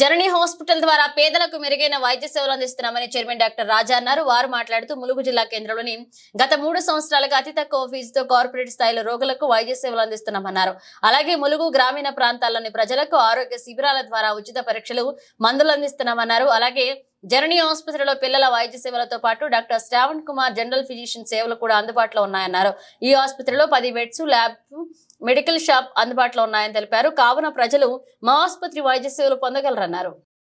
జననీ hospital ద్వారా పేదలకు మెరుగైన వైద్య సేవలు అందిస్తున్నామని చైర్మన్ డాక్టర్ రాజా అన్నారు. వారు మాట్లాడుతూ ములుగు జిల్లా కేంద్రంలోని గత మూడు సంవత్సరాలుగా అతి తక్కువ ఫీజుతో కార్పొరేట్ స్థాయిలో రోగులకు వైద్య సేవలు అందిస్తున్నామన్నారు. అలాగే ములుగు గ్రామీణ ప్రాంతాల్లోని ప్రజలకు ఆరోగ్య శిబిరాల ద్వారా ఉచిత పరీక్షలు మందులు అందిస్తున్నామన్నారు. అలాగే జననీ ఆసుపత్రిలో పిల్లల వైద్య సేవలతో పాటు doctor Shravan Kumar general physician సేవలు కూడా అందుబాటులో ఉన్నాయన్నారు. ఈ ఆసుపత్రిలో పది బెడ్స్ ల్యాబ్ మెడికల్ షాప్ అందుబాటులో ఉన్నాయని తెలిపారు. కావున ప్రజలు మా ఆసుపత్రి వైద్య సేవలు పొందగలరన్నారు.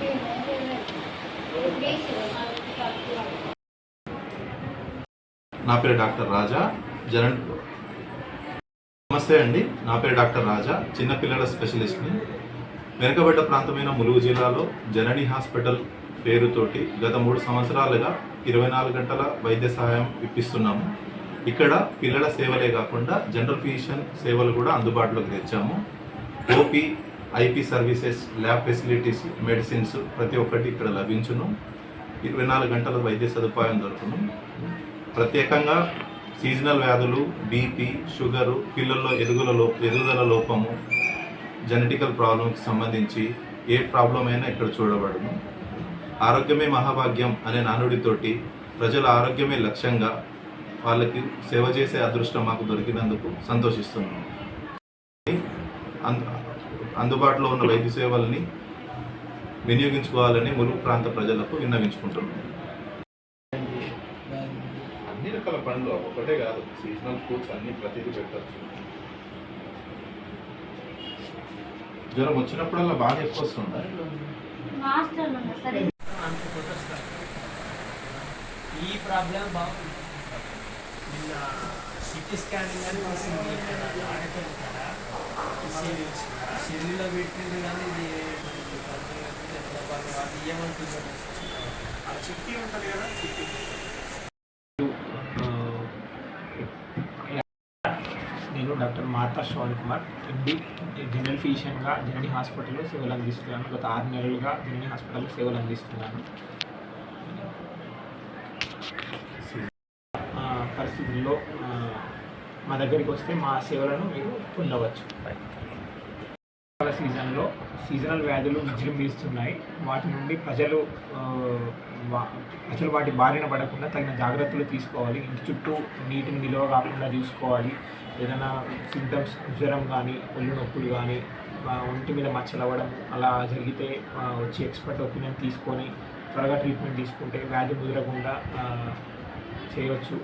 నా పేరు డాక్టర్ రాజా జనన్ నమస్తే అండి నా పేరు డాక్టర్ రాజా చిన్నపిల్లల స్పెషలిస్ట్ని. వెనుకబడ్డ ప్రాంతమైన ములుగు జిల్లాలో జనని హాస్పిటల్ పేరుతోటి గత మూడు సంవత్సరాలుగా ఇరవై నాలుగు గంటల వైద్య సహాయం ఇప్పిస్తున్నాము. ఇక్కడ పిల్లల సేవలే కాకుండా జనరల్ ఫిజిషియన్ సేవలు కూడా అందుబాటులోకి తెచ్చాము. OP IP services lab facilities medicines ప్రతి ఒక్కటి ఇక్కడ లభించును. ఇరవై నాలుగు గంటల వైద్య సదుపాయం దొరుకును. ప్రత్యేకంగా సీజనల్ వ్యాధులు బీపీ షుగరు పిల్లల్లో ఎదుగుల లో ఎదుగుదల లోపము జెనెటికల్ ప్రాబ్లంకి సంబంధించి ఏ ప్రాబ్లం అయినా ఇక్కడ చూడబడును. ఆరోగ్యమే మహాభాగ్యం అనే నానుడితోటి ప్రజల ఆరోగ్యమే లక్ష్యంగా వాళ్ళకి సేవ చేసే అదృష్టం మాకు దొరికినందుకు సంతోషిస్తున్నాము అందుబాటులో ఉన్న వైద్య సేవల్ని వినియోగించుకోవాలని ములుగు ప్రాంత ప్రజలకు విన్నవించుకుంటున్నాము అన్ని రకాల పండ్లు ఒకటే కాదు సీజనల్ ఫ్రూట్స్ అన్ని ప్రతిదీ పెట్టచ్చు. జ్వరం వచ్చినప్పుడల్లా బాగా ఎక్కువ వస్తుందా? ఈ ప్రాబ్లం బాగుంది నిన్న సిటీ స్కానింగ్ అని వస్తుంది ఇక్కడ పెట్టింది కానీ ఇది ఆ చిట్టి ఉంటుంది కదా చిట్టి. నేను doctor Martha Shravan Kumar MD general ఫిజిషియన్గా Janani హాస్పిటల్లో సేవలు అందిస్తున్నాను. గత ఆరు నెలలుగా జనని హాస్పిటల్లో సేవలు అందిస్తున్నాను. ఆ, పరిస్థితుల్లో మా దగ్గరికి వస్తే మా సేవలను మీరు పొందవచ్చు. సీజన్లో సీజనల్ వ్యాధులు విజృంభిస్తున్నాయి వాటి నుండి ప్రజలు ప్రజలు వాటి బారిన పడకుండా తగిన జాగ్రత్తలు తీసుకోవాలి. ఇంటి చుట్టూ నీటిని నిలువ కాకుండా చూసుకోవాలి. ఏదైనా సిమ్టమ్స్ జ్వరం కానీ ఒళ్ళు నొప్పులు కానీ ఒంటి మీద మచ్చలు అవ్వడం అలా జరిగితే వచ్చి ఎక్స్పర్ట్ ఒపీనియన్ తీసుకొని త్వరగా ట్రీట్మెంట్ తీసుకుంటే వ్యాధి ముదరకుండా చేయవచ్చు